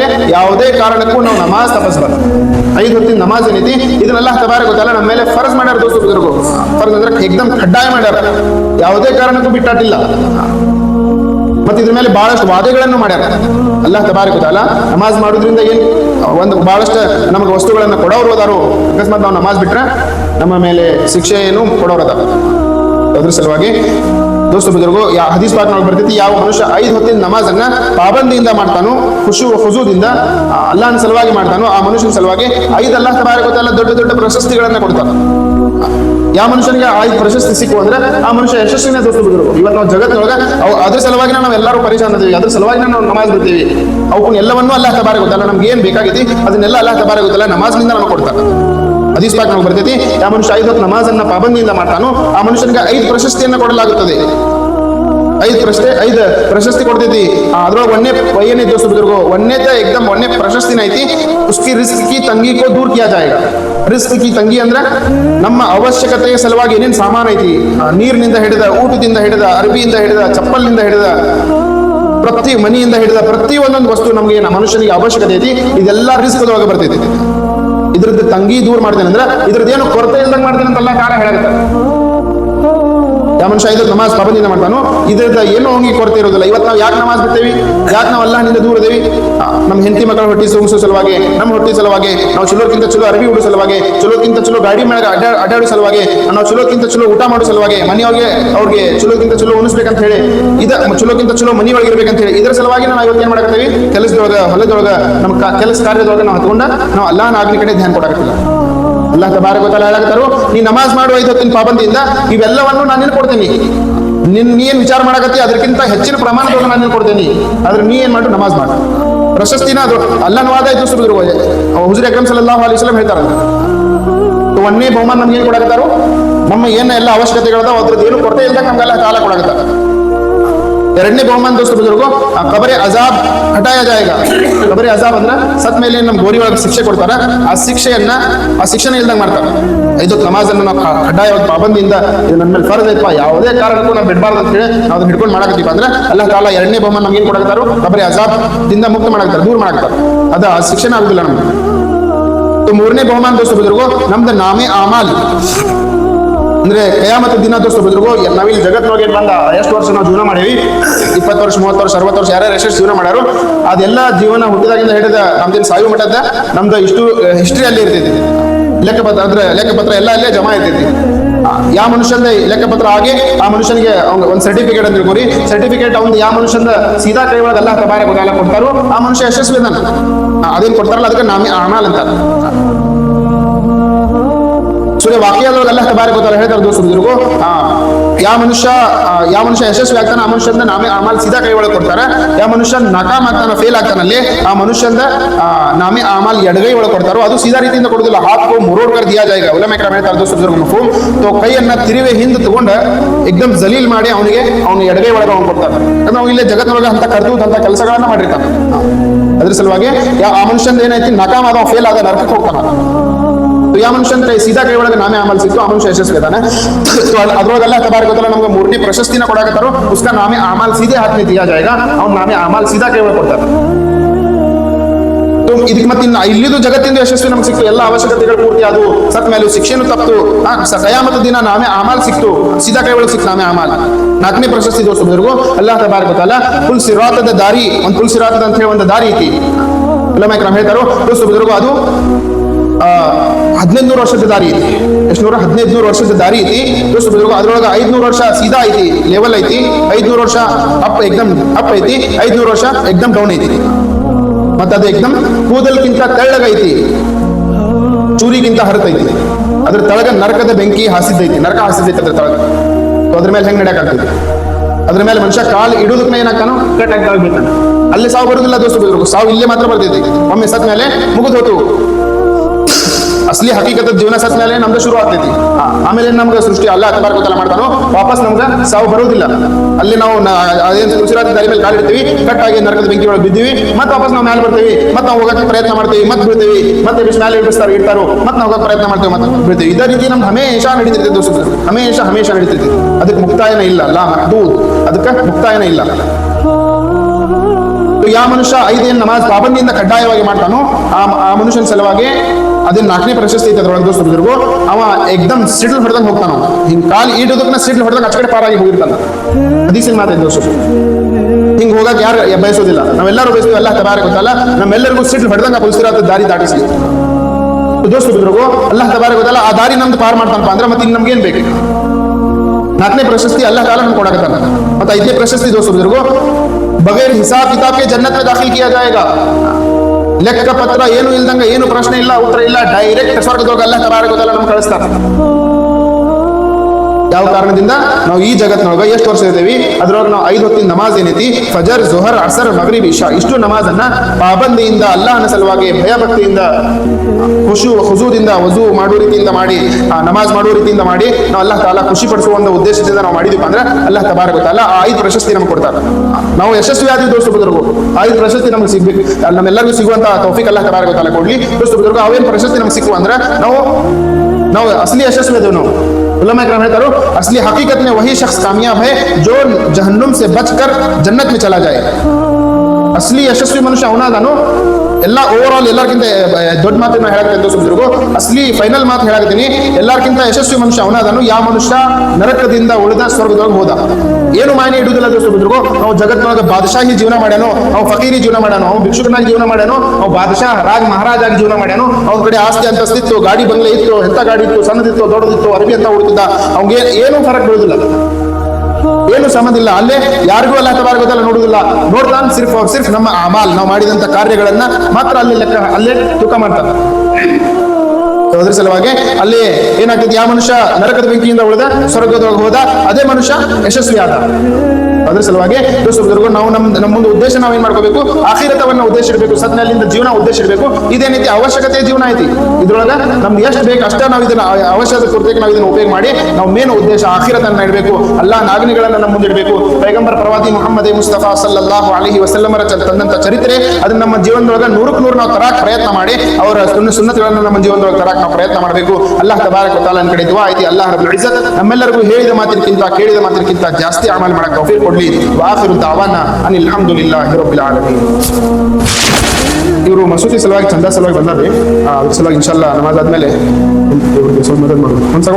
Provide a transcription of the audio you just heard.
ಮೇಲೆ ಯಾವುದೇ ಕಾರಣಕ್ಕೂ ನಾವು ನಮಾಜ್ ತಪಸ್ಬಾರ್ದು. ಐದು ಹೊತ್ತಿನ ನಮಾಜ್ ಏನೈತಿ? ಇದನ್ನೆಲ್ಲ ತಬಾರ ಗೊತ್ತಲ್ಲ? ನಮ್ಮ ಮೇಲೆ ಫರ್ಜ್ ಮಾಡ್ಯಾರ ದೋಸ್ತು ಫರಜ್ ಫರ್ಜ್ ಅಂದ್ರೆ ಏಕ್ದಮ್ ಕಡ್ಡಾಯ ಮಾಡ್ಯಾರ. ಯಾವುದೇ ಕಾರಣಕ್ಕೂ ಬಿಟ್ಟಾಟಿಲ್ಲ. ಮತ್ತೆ ಇದ್ರ ಮೇಲೆ ಬಹಳಷ್ಟು ವಾದಗಳನ್ನು ಮಾಡ್ಯಾರ. ಅಲ್ಲ ತಬಾರಿ ಗೊತ್ತಲ್ಲ ನಮಾಜ್ ಮಾಡೋದ್ರಿಂದ ಏನು? ಒಂದು ಬಹಳಷ್ಟು ನಮಗೆ ವಸ್ತುಗಳನ್ನು ಕೊಡೋರು ಅದಾರು. ಅಕಸ್ಮಾತ್ ನಾವು ನಮಾಜ್ ಬಿಟ್ರೆ ನಮ್ಮ ಮೇಲೆ ಶಿಕ್ಷೆ ಏನು ಕೊಡೋರು ಅದಾರ. ಅದ್ರ ಸಲುವಾಗಿ ದೋಸ್ತ ಬುಜುರ್ಗು ಯಾ ಹದೀಸ್ ಪಾಕ್ನೊಳಗೆ ಬರ್ತೈತಿ, ಯಾವ ಮನುಷ್ಯ ಐದು ಹೊತ್ತಿನ ನಮಾಜನ್ನ ಪಾಬಂದಿಯಿಂದ ಮಾಡ್ತಾನೋ, ಖುಷು ಹುಜೂದಿಂದ ಅಲ್ಲಾನ ಸಲುವಾಗಿ ಮಾಡ್ತಾನೋ, ಆ ಮನುಷ್ಯನ ಸಲುವಾಗಿ ಐದು ತಬಾರಕ್ ಗೊತ್ತಲ್ಲ ದೊಡ್ಡ ದೊಡ್ಡ ಪ್ರಶಸ್ತಿಗಳನ್ನ ಕೊಡ್ತಾನೆ. ಯಾವ ಮನುಷ್ಯನಿಗೆ ಐದು ಪ್ರಶಸ್ತಿ ಸಿಕ್ಕು ಅಂದ್ರೆ ಆ ಮನುಷ್ಯ ಯಶಸ್ವಿನೇ ದೋಸ್ತ ಬಿದ್ರು ಇವತ್ತು ನಾವು ಜಗತ್ತಿನೊಳಗ ಅವು ಅದ್ರ ಸಲುವಾಗಿ ನಾವು ಎಲ್ಲರೂ ಪರಿಚಯ ಅಂತೀವಿ ಅದ್ರ ಸಲುವಾಗಿ ನಾವು ನಮಾಜ್ ಬಿಡ್ತೀವಿ. ಅವಕ್ಕೂ ಎಲ್ಲವನ್ನೂ ಅಲ್ಲಾಹ್ ತಬಾರಿ ಗೊತ್ತಲ್ಲ ನಮ್ಗೆ ಏನ್ ಬೇಕಾಗೈತಿ, ಅದನ್ನೆಲ್ಲ ಅಲ್ಲಾಹ್ ತಬಾರಿ ಗೊತ್ತಲ್ಲ ನಮಾಜ್ನಿಂದ ನಮಗೆ ಕೊಡ್ತಾರೆ ಹದೀಸ್ ಅದಿಸ್ತಾಗ ನಮಗೆ ಬರ್ತೈತಿ ಆ ಮನುಷ್ಯ ಐದು ಹೊತ್ತು ನಮಾಜನ್ನ ಪಾಬಂದಿಯಿಂದ ಮಾಡ್ತಾನೋ, ಆ ಮನುಷ್ಯನಿಗೆ ಐದು ಪ್ರಶಸ್ತಿಯನ್ನು ಕೊಡಲಾಗುತ್ತದೆ. ಐದು ಪ್ರಶ್ನೆ ಐದು ಪ್ರಶಸ್ತಿ ಕೊಡ್ತೈತಿ. ಅದ್ರ ಒಂದೇ ಪೈಯನೇ ದಿವಸ ಒಂದೇ ಒಂದೇದ ಎಕ್ದಮ್ ಒಂದೇ ಪ್ರಶಸ್ತಿನ ಐತಿ. ಉಸ್ಕಿ ರಿಸ್ಕ್ ಕಿ ತಂಗಿ ಕೋ ದೂರ್ ಕಿಯಾ ಜಾಯೇಗಾ. ರಿಸ್ಕ್ ಕಿ ತಂಗಿ ಅಂದ್ರ ನಮ್ಮ ಅವಶ್ಯಕತೆಯ ಸಲುವಾಗಿ ಏನೇನು ಸಾಮಾನ ಐತಿ ನೀರಿನಿಂದ ಹಿಡಿದ, ಊಟದಿಂದ ಹಿಡಿದ ಅರಬಿಯಿಂದ ಹಿಡಿದ ಚಪ್ಪಲಿನಿಂದ ಹಿಡಿದ, ಪ್ರತಿ ಮನೆಯಿಂದ ಹಿಡಿದ ಪ್ರತಿ ಒಂದೊಂದು ವಸ್ತು ನಮಗೆ ಮನುಷ್ಯನಿಗೆ ಅವಶ್ಯಕತೆ ಐತಿ. ಇದೆಲ್ಲ ರಿಸ್ಕ್ ಒಳಗೆ ಬರ್ತೈತಿ. ಇದ್ರದ್ದು ತಂಗಿ ದೂರ ಮಾಡ್ತೇನೆ ಅಂದ್ರೆ ಇದ್ರದ್ದು ಏನು ಕೊರತೆ ಇಲ್ದಂಗೆ ಮಾಡ್ತೇನೆ ಅಂತೆಲ್ಲ ಕಾಲ ಹೇಳಕತ್ತಾರೆ ಯಾವ ಮನುಷ್ಯ ಐದು ನಮಾಜ್ ಪಾಪದಿಂದ ಮಾಡ್ತಾನೋ, ಇದರಿಂದ ಏನು ಹೋಗಿ ಕೊರತೆ ಇರೋದಿಲ್ಲ. ಇವತ್ತು ನಾವು ಯಾಕೆ ನಮಾಜ್ ಬಿಡ್ತೇವಿ? ಯಾಕೆ ನಾವು ಅಲ್ಲಾಹನಿಂದ ದೂರ ಇದೇವಿ ನಮ್ಮ ಹೆಂಡತಿ ಮಕ್ಕಳ ಹೊಟ್ಟಿ ಸೋಂಗಿಸೋ ಸಲುವಾಗಿ, ನಮ್ಮ ಹೊಟ್ಟಿ ಸಲುವಾಗಿ, ನಾವು ಚಲೋಕ್ಕಿಂತ ಚಲೋ ಅರಬಿ ಉಡೋ ಸಲುವಾಗಿ, ಚಲೋಕ್ಕಿಂತ ಚಲೋ ಗಾಡಿ ಮೇಲೆ ಅಡ್ಡಾ, ಅಡ್ಡಾಡೋ ಸಲುವಾಗಿ, ನಾವು ಚಲೋಕ್ಕಿಂತ ಚಲೋ ಊಟ ಮಾಡೋ ಸಲುವಾಗಿ ಮನೆಯೊಳಗೆ ಅವ್ರಿಗೆ ಚಲೋಕ್ಕಿಂತ ಚಲೋ ಉಣಿಸ್ಬೇಕಂತ ಹೇಳಿ, ಇದ, ಚಲೋಕ್ಕಿಂತ ಚಲೋ ಮನಿ ಒಳಗೆ ಇರ್ಬೇಕಂತ ಹೇಳಿ, ಇದರ ಸಲುವಾಗಿ ನಾವು ಇವತ್ತು ಏನು ಮಾಡಕತ್ತೀವಿ? ಕೆಲಸದೊಳಗೆ, ಹೊಲದೊಳಗ, ನಮ್ಮ ಕೆಲಸ ಕಾರ್ಯದೊಳಗ ನಾವು ಹತ್ಕೊಂಡ, ನಾವು ಅಲ್ಲಾಹನ ಆಜ್ಞೆ ಕಡೆ ಧ್ಯಾನ ಕೊಡಕತ್ತಿಲ್ಲ. ತಬಾರಕ ಗೊತ್ತಲ್ಲ ಹೇಳಕತ್ತಾರು ನೀ ನಮಾಜ್ ಮಾಡುವ ಐದು ಹೊತ್ತಿನ ಪಾಬಂದಿಯಿಂದ, ಇವೆಲ್ಲವನ್ನು ನಾನು ನಿನ್ ಕೊಡ್ತೀನಿ. ನಿನ್ ನೀ ಏನ್ ವಿಚಾರ ಮಾಡಕತ್ತಿ ಅದಕ್ಕಿಂತ ಹೆಚ್ಚಿನ ಪ್ರಮಾಣದೊಳಗೆ ನಾನು ನಿನ್ ಕೊಡ್ತೀನಿ. ಆದ್ರೆ ನೀ ಏನ್ ಮಾಡು ನಮಾಜ್ ಮಾಡು. ಪ್ರಶಸ್ತಿನ ಅದು ಅಲ್ಲನ ಇದು ಸುರಿದ್ರು ಹುಜುರ್ ಅಕ್ರಮ್ ಸಲಹ ಅಲೈಹಿ ವಸಲ್ಲಂ ಹೇಳ್ತಾರ. ಒಂದೇ ಬಹುಮಾನ ನಮ್ಗೆ ಏನ್ ಕೊಡಕತ್ತಾರು ನಮ್ಮ ಏನ ಎಲ್ಲ ಅವಶ್ಯಕತೆಗಳದ ಅದ್ರದ್ದು ಏನು ಕೊರತೆ ಇಲ್ದಾಗ ನಮ್ಗೆಲ್ಲ ಕಾಲ ಕೊಡಕತ್ತಾರ. ಎರಡನೇ ಬಹುಮಾನ ದೋಸ್ತ ಬುಜುರ್ಗು, ಆ ಕಬರೆ ಅಜಾಬ್ ಹಟಾಯ ಜಾಯಗ ಕಬರೆ ಅಜಾಬ್ ಅಂದ್ರೆ ಸತ್ ಮೇಲೆ ನಮ್ ಗೋರಿ ಒಳಗೆ ಶಿಕ್ಷೆ ಕೊಡ್ತಾರ. ಆ ಶಿಕ್ಷೆಯನ್ನ, ಆ ಶಿಕ್ಷಣ ಇಲ್ದಂಗ್ ಮಾಡ್ತಾರ. ಐದು ನಮಾಜನ್ನು ನಾವು ಕಡ್ಡಾಯವಾಗಿ ಪಾಬಂದಿಯಿಂದ ಇದು ನನ್ನ ಮೇಲೆ ಯಾವುದೇ ಕಾರಣಕ್ಕೂ ನಾವು ಬಿಡಬಾರ್ದು ಅಂತ ಹೇಳಿ ನಾವು ಹಿಡ್ಕೊಂಡು ಮಾಡಕತ್ತೀವಿ. ಅಂದ್ರೆ ಅಲ್ಲ ಕಾಲ ಎರಡನೇ ಬಹುಮಾನ ನಮ್ಗೆ ಏನು ಕೊಡಕತ್ತಾರು, ಕಬರೆ ಅಜಾಬ್ ದಿಂದ ಮುಕ್ತ ಮಾಡಕತ್ತಾರ, ದೂರ ಮಾಡಕತ್ತಾರ. ಅದ ಆ ಶಿಕ್ಷಣ ಆಗುದಿಲ್ಲ ನಮ್ಗೆ. ಮೂರನೇ ಬಹುಮಾನ ದೋಸ್ತ ಬುಜುರ್ಗು, ನಮ್ದು ನಾಮೇ ಆಮಾಲ್. ಅಂದ್ರೆ ಕಯಾಮತ ದಿನ ದೋಸ್ತ ಬುಜುರ್ಗು ನಾವಿಲ್ಲಿ ಏನ್ ಬಂದ? ಎಷ್ಟು ವರ್ಷ ನಾವು ಜೀವನ ಮಾಡೀವಿ? ಇಪ್ಪತ್ತು ವರ್ಷ, ಮೂವತ್ತು ವರ್ಷ, ಅರವತ್ತು ವರ್ಷ, ಯಾರ್ಯಾರು ಎಷ್ಟು ಜೀವನ ಮಾಡ್ಯಾರು? ಅದೆಲ್ಲ ಜೀವನ ಹುಟ್ಟಿದಾಗಿಂದ ಹಿಡಿದ ನಮ್ದೇನು ಸಾಯು ಮಟ್ಟದ ನಮ್ದು ಇಷ್ಟು ಹಿಸ್ಟ್ರಿ ಅಲ್ಲಿ ಇರ್ತೈತಿ. ಲೆಕ್ಕಪತ್ರ ಅಂದ್ರೆ ಲೆಕ್ಕಪತ್ರ ಎಲ್ಲ ಅಲ್ಲೇ ಜಮಾ ಇರ್ತೈತಿ. ಯಾವ ಮನುಷ್ಯಂದ ಲೆಕ್ಕಪತ್ರ ಆಗಿ ಆ ಮನುಷ್ಯನಿಗೆ ಒಂದು ಸರ್ಟಿಫಿಕೇಟ್ ಅಂತ ತಿಳ್ಕೊರಿ. ಸರ್ಟಿಫಿಕೇಟ್ ಅವ್ನ್ ಯಾವ ಮನುಷ್ಯಂದ ಸೀದಾ ಕೈ ಒಳಗೆ ಎಲ್ಲ ಬಾರಿ ಗೊತ್ತಾಗಲ್ಲ ಕೊಡ್ತಾರೋ, ಆ ಮನುಷ್ಯ ಯಶಸ್ವಿ ಅದಾನ ಕೊಡ್ತಾರಲ್ಲ, ಅದಕ್ಕೆ ನಾಮಿ ಆಮಾಲ್ ಅಂತ. ಸೂರ್ಯ ವಾಕ್ಯದವರು ಅಲ್ಲ ಬಾರಿ ಗೊತ್ತಲ್ಲ ಹೇಳ್ತಾರೆ ದೋಸ್ತರು ಇದ್ರಿಗೂ ಯಾವ ಮನುಷ್ಯ ಯಾವ ಮನುಷ್ಯ ಯಶಸ್ವಿ ಆಗ್ತಾನೆ ಆ ಮನುಷ್ಯಂದ ನಾಮೆ ಆಮಾಲ್ ಸೀದಾ ಕೈ ಒಳಗೆ ಕೊಡ್ತಾರೆ. ಯಾವ ಮನುಷ್ಯ ನಕಾಮ್ ಆಗ್ತಾನ ಫೇಲ್ ಆಗ್ತಾನಲ್ಲಿ ಆ ಮನುಷ್ಯಂದ ಆ, ನಾಮೆ ಆಮಾಲ್ ಎಡಗೈ ಒಳಗೆ ಕೊಡ್ತಾರೋ ಅದು ಸೀದಾ ರೀತಿಯಿಂದ ಕೊಡುದಿಲ್ಲ. ಹಾಕು ಮುರೋಡ್ ಕರ್ ದಿಯಾ ಜಾಯ್ಗ ಉಲಮೆ ಕ್ರಮ ಹೇಳ್ತಾರೆ ದೋಸ್ತರು ತೋ ಕೈಯನ್ನ ತಿರುವೆ ಹಿಂದೆ ತಗೊಂಡ ಎಕ್ದಮ್ ಜಲೀಲ್ ಮಾಡಿ ಅವನಿಗೆ ಅವನ ಎಡಗೈ ಒಳಗೆ ಅವ್ನು ಕೊಡ್ತಾರ ಅಂದ್ರೆ ನಾವು ಇಲ್ಲೇ ಜಗತ್ತಿನೊಳಗೆ ಅಂತ ಕರ್ದು ಅಂತ ಕೆಲಸಗಳನ್ನ ಮಾಡಿರ್ತಾನೆ. ಅದ್ರ ಸಲುವಾಗಿ ಯಾ- ಆ ಮನುಷ್ಯಂದ ಏನೈತಿ ನಕಾಮ್ ಅದ ಫೇಲ್ ಆದ ನರಕಕ್ಕೆ ಹೋಗ್ತಾನ. ಈ ಅಂಶನ್ ಕೈ ಸೀದಾ ಕೈ ಒಳಗೆ ನಾಮೆ ಆಮೇಲೆ ಸಿಕ್ತು ಅಮಂಶ ಯಶಸ್ವಿದಾನೆ. ಅದ್ರೊಳಗೆಲ್ಲ ತಬಾರಕತ್ತಲ್ಲ ನಮ್ಗೆ ಮೂರನೇ ಪ್ರಶಸ್ತಿನ ಕೊಡಾಕತ್ತಾರ. ಉಸ್ಕ ನಾಮೇ ಆಮಾಲ್ ಸೀದೆ ಆತ್ಮೀಯ ದಿಯಾ ಜಾಯ್ಗ. ಅವ್ನು ನಾಮೇ ಆಮಾಲ್ ಸೀದಾ ಕೈ ಒಳಗೆ ಕೊಡ್ತಾರೆ ಇದಕ್ಕೆ ಮತ್ತೆ ಇನ್ನು ಇಲ್ಲಿದು ಜಗತ್ತಿಂದ ಯಶಸ್ವಿ ನಮ್ಗೆ ಸಿಕ್ತು. ಎಲ್ಲ ಅವಶ್ಯಕತೆಗಳು ಪೂರ್ತಿ ಅದು ಸತ್ ಮೇಲೆ ಶಿಕ್ಷೆನೂ ತಪ್ಪು ಕಯಾಮತ ದಿನ ನಾವೇ ಆಮಾಲ್ ಸಿಕ್ತು. ಸೀದಾ ಕೈ ಒಳಗೆ ಸಿಕ್ತು ನಾಮೇ ಅಮಾಲ್ ನಾಲ್ಕನೇ ಪ್ರಶಸ್ತಿ ದೋಸ್ತು ಬೇರೆಗೂ ಅಲ್ಲ ತಬಾರ್ ಗೊತ್ತಲ್ಲ ಫುಲ್ ಸಿರಾತದ ದಾರಿ, ಒಂದು ಫುಲ್ ಸಿರಾತದ ಅಂತ ಹೇಳಿ ಒಂದು ದಾರಿ ಐತಿ. ಅಲ್ಲ ಹೇಳ್ತಾರೋ, ದೋಸ್ತು ಅದು ಹದಿನೈದು ನೂರು ವರ್ಷದ ದಾರಿ ಐತಿ. ಎಷ್ಟು ನೂರ ಹದಿನೈದು ನೂರು ವರ್ಷದ ದಾರಿ ಐತಿ. ದೋಸ್ತ ಬುಜುರ್ಗು ಅದ್ರೊಳಗೆ ಐದ್ನೂರು ವರ್ಷ ಸೀದಾ ಐತಿ ಲೆವೆಲ್ ಐತಿ. ಐದ್ನೂರು ವರ್ಷ ಅಪ್ ಎಕ್ದಮ್ ಅಪ್ ಐತಿ. ಐದ್ನೂರು ವರ್ಷ ಎಕ್ದಮ್ ಡೌನ್ ಐತಿ. ಮತ್ತೆ ಅದು ಎಕ್ದಮ್ ಕೂದಲ್ಕಿಂತ ತೆಳ್ಳಗೈತಿ ಚೂರಿಗಿಂತ ಹರತೈತಿ ಅದ್ರ ತಳಗ ನರಕದ ಬೆಂಕಿ ಹಾಸಿದ್ದೈತಿ ನರಕ ಹಾಸಿದ್ದೈತಿ ಅದ್ರ ತಳಗ. ಅದ್ರ ಮೇಲೆ ಹೆಂಗ್ ನಡ್ಯಾಕಾಗ್ತೈತಿ ಅದ್ರ ಮೇಲೆ ಮನುಷ್ಯ ಕಾಲು ಇಡೋದಕ್ಕೆ ಏನಾಗ್ತಾನೋ? ಕಟ್ ಅಲ್ಲಿ ಸಾವು ಬರುದಿಲ್ಲ ದೋಸ್ತ ಬಿದ್ರು ಸಾವು ಇಲ್ಲೇ ಮಾತ್ರ ಬರ್ತೈತಿ ಒಮ್ಮೆ ಸತ್ ಮೇಲೆ ಮುಗಿದು ಹೋತು ಅಸಲಿ ಹಕೀಕತ ಜೀವನ ಸತ್ ಮೇಲೆ ನಮ್ದು ಶುರು ಆಗ್ತೈತಿ. ಆಮೇಲೆ ನಮ್ಗೆ ಸೃಷ್ಟಿ? ಅಲ್ಲ ಗೊತ್ತಲ್ಲ ಮಾಡ್ತಾನೋ? ವಾಪಸ್ ನಮ್ಗೆ ಸಾವು ಬರೋದಿಲ್ಲ. ಅಲ್ಲಿ ನಾವು ಅದೇನು ಉಸಿರಾದ ದಾರಿ ಮೇಲೆ ಕಾಲಿಡ್ತೀವಿ ಕಟ್ ಆಗಿ ನರಕದ ಬೆಂಕಿ ಒಳಗೆ ಬಿದ್ದೀವಿ, ಮತ್ತೆ ವಾಪಸ್ ನಾವು ಮೇಲೆ ಬರ್ತೀವಿ, ಮತ್ತೆ ನಾವು ಹೋಗಕ್ಕೆ ಪ್ರಯತ್ನ ಮಾಡ್ತೀವಿ, ಮತ್ತೆ ಬೀಳ್ತೀವಿ, ಮತ್ತೆ ಬಿಸಿ ಮೇಲೆ ಇಳಿಸ್ತಾರೆ ಇಡ್ತಾರೋ, ಮತ್ತೆ ನಾವು ಹೋಗಕ್ಕೆ ಪ್ರಯತ್ನ ಮಾಡ್ತೀವಿ, ಮತ್ತೆ ಬೀಳ್ತೀವಿ. ಇದೇ ರೀತಿ ನಮ್ಗೆ ಹಮೇಶ ನಡೀತಿರ್ತೈತೆ ದೋಸ್ತ ಹಮೇಶ ಹಮೇಶ ನಡೀತೈತಿ ಅದಕ್ಕೆ ಮುಕ್ತಾಯನ ಇಲ್ಲ, ಅಲ್ಲ ಮಹದೂದ್. ಅದಕ್ಕೆ ಮುಕ್ತಾಯನ ಇಲ್ಲ. ಯಾವ ಮನುಷ್ಯ ಐದೇನು ನಮಾಜ್ ಪಾಬಂದಿಯಿಂದ ಕಡ್ಡಾಯವಾಗಿ ಮಾಡ್ತಾನೋ ಆ ಮನುಷ್ಯನ ಸಲುವಾಗಿ ಅದೇನು ನಾಲ್ಕನೇ ಪ್ರಶಸ್ತಿ ಐತೆ ಅದ್ರೊಳಗೆ ದೋಸ್ತ ಬುಜುರ್ಗು ಅವ ಎಕ್ದಮ್ ಸಿಡ್ಲ್ ಹೊಡೆದಂಗೆ ಹೋಗ್ತಾನ ಅವ. ಹಿಂಗ್ ಕಾಲ್ ಈಡೋದಕ್ಕನ ಸಿಡ್ಲ್ ಹೊಡೆದಂಗೆ ಆಚ ಕಡೆ ಪಾರಾಗಿ ಹೋಗಿರ್ತಾನ ಹದೀಸಿನ ಮಾತೈತೆ ದೋಸ್ತ ಹಿಂಗ್ ಹೋಗಕ್ ಯಾರು ಬಯಸೋದಿಲ್ಲ ನಾವೆಲ್ಲರೂ ಬಯಸ್ತೀವಿ ಅಲ್ಲ ತಬಾರಕ್ ಗೊತ್ತಲ್ಲ ನಮ್ಮೆಲ್ಲರಿಗೂ ಸಿಡ್ಲ್ ಹೊಡೆದಂಗ ಪುಲ್ಸಿರಾತ ದಾರಿ ದಾಟಿಸ್ಲಿ ದೋಸ್ತ ಬುಜುರ್ಗು ಅಲ್ಲ ತಬಾರಕ್ ಗೊತ್ತಲ್ಲ ಆ ದಾರಿ ನಮ್ದು ಪಾರ್ ಮಾಡ್ತಾನಪ್ಪ ಅಂದ್ರೆ ಮತ್ತೆ ಇನ್ನು ನಮ್ಗೇನ್ ಬೇಕು ನಾಲ್ಕನೇ ಪ್ರಶಸ್ತಿ ಅಲ್ಲ ಕಾಲ ನಮ್ಗೆ ಕೊಡಕತ್ತಾನ ಮತ್ತೆ ಐದನೇ ಪ್ರಶಸ್ತಿ ದೋಸ್ತ ಬುಜುರ್ಗು ಬಗೈರ್ ಹಿಸಾಬ್ ಕಿತಾಬ್ ಕೆ ಜನ್ನತ್ में दाखिल किया जाएगा ಲೆಕ್ಕ ಪತ್ರ ಏನು ಇಲ್ದಂಗ ಏನು ಪ್ರಶ್ನೆ ಇಲ್ಲ, ಉತ್ತರ ಇಲ್ಲ ಡೈರೆಕ್ಟ್ ಸ್ವರ್ಗದೋಗ ಅಲ್ಲ ತಬಾರಕ್ ಗೊತ್ತಲ್ಲ ನಮ್ಗೆ ಕಳಿಸ್ತಾರ ಯಾವ ಕಾರಣದಿಂದ ನಾವು ಈ ಜಗತ್ನೊಳಗ ಎಷ್ಟು ವರ್ಷ ಇದ್ದೇವೆ? ಅದ್ರೊಳಗೆ ನಾವು ಐದು ಹೊತ್ತಿನ ನಮಾಜ್ ಏನೈತಿ? ಫಜರ್, ಜೊಹರ್ ಅಸರ್ ಮಗರಿ ಇಶಾ, ಇಷ್ಟು ನಮಾಜನ್ನ ಪಾಬಂದಿಯಿಂದ, ಅಲ್ಲಾಹನ ಸಲುವಾಗಿ ಭಯಭಕ್ತಿಯಿಂದ, ಖುಷು ಹುಸೂದಿಂದ ವಜು ಮಾಡುವ ರೀತಿಯಿಂದ ಮಾಡಿ, ಆ, ನಮಾಜ್ ಮಾಡುವ ರೀತಿಯಿಂದ ಮಾಡಿ, ನಾವು ಅಲ್ಲಾಹ ತಾಲ ಖುಷಿ ಪಡಿಸುವಂತ ಉದ್ದೇಶದಿಂದ ನಾವು ಮಾಡಿದೀವಿ ಅಂದ್ರೆ ಅಲ್ಲಾಹ ತಬಾರ ಗೊತ್ತಲ್ಲ ಆ ಐದು ಪ್ರಶಸ್ತಿ ನಮ್ಗೆ ಕೊಡ್ತಾರೆ. ನಾವು ಯಶಸ್ವಿ ಆದ್ರೆ ದೋಸ್ತು ಬುದ್ಧರ್ಗು ಐದು ಪ್ರಶಸ್ತಿ ನಮ್ಗೆ ಸಿಗ್ಬೇಕು. ನಮ್ಮೆಲ್ಲರಿಗೂ ಸಿಗುವಂತ ತೌಫಿಕ್ ಅಲ್ಲಾಹ ತಬಾರ ಗೊತ್ತಲ್ಲ ಕೊಡ್ಲಿ. ದೋಸ್ತು ಬುದ್ಧರ್ಗು ಅವೇನು ಪ್ರಶಸ್ತಿ ನಮ್ಗೆ ಸಿಕ್ಕು ಅಂದ್ರೆ ನಾವು ನಾವು ಅಸಲಿ ಯಶಸ್ವಿ ಅದೇವು ನಾವು. करो, असली हकीकत में वही शख्स कामयाब है जो जहन्नुम से बचकर जन्नत में चला जाए। ಅಸಲಿ ಯಶಸ್ವಿ ಮನುಷ್ಯ ಅವನಾದನು. ಎಲ್ಲ ಓವರ್ ಆಲ್ ಎಲ್ಲರಿಗಿಂತ ದೊಡ್ಡ ಮಾತನ್ನ ಹೇಳಕ್ಕೆ ಸುಬ್ದಿರ್ಗು ಅಸಲಿ ಫೈನಲ್ ಮಾತು ಹೇಳಾಕತ್ತೀನಿ. ಎಲ್ಲರಿಗಿಂತ ಯಶಸ್ವಿ ಮನುಷ್ಯ ಅವನಾದನು. ಯಾವ ಮನುಷ್ಯ ನರಕದಿಂದ ಉಳಿದ ಸ್ವರ್ಗದೊಳಗೆ ಹೋದ? ಏನು ಮಾಯನೆ ಇಡುದಿಲ್ಲ ಸುಬ್ದಿರ್ಗು ನಾವು ಜಗತ್ತಿನೊಳಗೆ ಬಾದಶಾಹಿ ಜೀವನ ಮಾಡ್ಯಾನು. ಅವ್ ಫಕೀರಿ ಜೀವನ ಮಾಡ್ಯಾನು. ಅವ್ನು ಭಿಕ್ಷುಕನಾಗಿ ಜೀವನ ಮಾಡ್ಯಾನು. ಅವ್ ಬಾದಶಾಹ, ರಾಜ್ ಮಹಾರಾಜ ಆಗಿ ಜೀವನ ಮಾಡ್ಯಾನು. ಅವ್ನ ಕಡೆ ಆಸ್ತಿ ಅಂತಸ್ತಿತ್ತು ಗಾಡಿ ಬಂಗ್ಲೆ ಇತ್ತು. ಎಂತ ಗಾಡಿ ಇತ್ತು? ಸಣ್ಣದಿತ್ತು, ದೊಡ್ಡದಿತ್ತು, ಅರಬಿ ಅಂತ ಉಳಿತಿದ್ದ ಅವ್ಗೆ ಏನು ಫರಕ್ ಬೀಳುದಿಲ್ಲ. ಏನು ಸಂಬಂಧ ಇಲ್ಲ. ಅಲ್ಲೇ ಯಾರಿಗೂ ಅಲ್ಲ ಅಥವಾ ಗೊತ್ತಲ್ಲ ನೋಡುದಿಲ್ಲ ನೋಡ್ತಾನೆ ಸಿರ್ಫ್ ಸಿರ್ಫ್ ನಮ್ಮ ಅಮಾಲ್. ನಾವು ಮಾಡಿದಂತ ಕಾರ್ಯಗಳನ್ನ ಮಾತ್ರ ಅಲ್ಲಿ ಲೆಕ್ಕ, ಅಲ್ಲೇ ತೂಕ ಮಾಡ್ತಾನೆ ಅದ್ರ ಸಲುವಾಗಿ ಅಲ್ಲಿ ಏನಾಗ್ತದೆ ಯಾವ ಮನುಷ್ಯ ನರಕದ ಬೆಂಕಿಯಿಂದ ಉಳಿದ, ಸ್ವರ್ಗದೊಳಗೆ ಹೋದ, ಅದೇ ಮನುಷ್ಯ ಯಶಸ್ವಿ ಆದ ಅದ್ರ ಸಲುವಾಗಿ ನಾವು ನಮ್ ನಮ್ಮ ಮುಂದೆ ಉದ್ದೇಶ ನಾವು ಏನ್ ಮಾಡ್ಕೋಬೇಕು? ಆಖಿರತವನ್ನ ಉದ್ದೇಶ ಇರಬೇಕು ಸದ್ನಲ್ಲಿಂದ ಜೀವನ ಉದ್ದೇಶ ಇರಬೇಕು ಇದೇನೈತಿ ಅವಶ್ಯಕತೆ ಜೀವನ ಐತಿ. ಇದ್ರೊಳಗ ನಮ್ಗೆ ಎಷ್ಟು ಬೇಕು ಅಷ್ಟ ನಾವು ಇದನ್ನ, ಅವಶ್ಯಕತೆ ಕುರಿತಾಗಿ ನಾವು ಇದನ್ನ ಉಪಯೋಗ ಮಾಡಿ, ನಾವು ಮೇನ್ ಉದ್ದೇಶ ಆಖಿರತನ್ನ ಇಡಬೇಕು. ಅಲ್ಲಾ ನಾಗನಿಗಳನ್ನ ನಮ್ಮ ಮುಂದೆ ಇಡಬೇಕು. ಪೈಗಂಬರ್ ಪ್ರವಾದಿ ಮುಹಮ್ಮದ್ ಮುಸ್ತಫಾ ಸಲ್ಲಲ್ಲಾಹು ಅಲಿಹಿ ವಸಲ್ಲಮರ ತಂದಂತ ಚರಿತ್ರೆ, ಅದನ್ನ ನಮ್ಮ ಜೀವನದೊಳಗ ನೂರಕ್ಕೆ ನೂರು ನಾವು ತರಾಕ್ ಪ್ರಯತ್ನ ಮಾಡಿ, ಅವರ ಸುನ್ನತಿಗಳನ್ನ ನಮ್ಮ ಜೀವನದೊಳಗೆ ತರಾಕ್ ನಾವು ಪ್ರಯತ್ನ ಮಾಡಬೇಕು. ಅಲ್ಲಾಹ್ ತಬಾರಕ್ ತಾಲನ್ ಕಡೆ ಐತಿ, ಅಲ್ಲಾಹ್ ರಬ್ಬುಲ್ ನಮ್ಮೆಲ್ಲರಿಗೂ ಹೇಳಿದ ಮಾತಿನಕ್ಕಿಂತ ಕೇಳಿದ ಮಾತಿನಕ್ಕಿಂತ ಜಾಸ್ತಿ ಅಮಲ್ ಮಾಡಕ್ ಕೊಡ್ಲಿ ವಾಫಿರು ದಾವಾನ ಅನಿಲ್ ಅಲ್ಹಮ್ದುಲಿಲ್ಲಾಹಿ ರಬ್ಬಿಲ್ ಆಲಮೀನ್ ಇವರು ಮಸೂದಿ ಸಲುವಾಗಿ ಚಂದ ಸಲುವಾಗಿ ಬಂದಾರ್ರಿ ಆ, ಅದ್ರ ಸಲುವಾಗಿ ಇನ್ಶಾಲ್ಲ ನಮಾಜ್ ಆದ್ಮೇಲೆ ಇವ್ರಿಗೆ ಸ್ವಲ್ಪ ಮದದ್ ಮಾಡೋದು ಒಂದ್ ಸಲ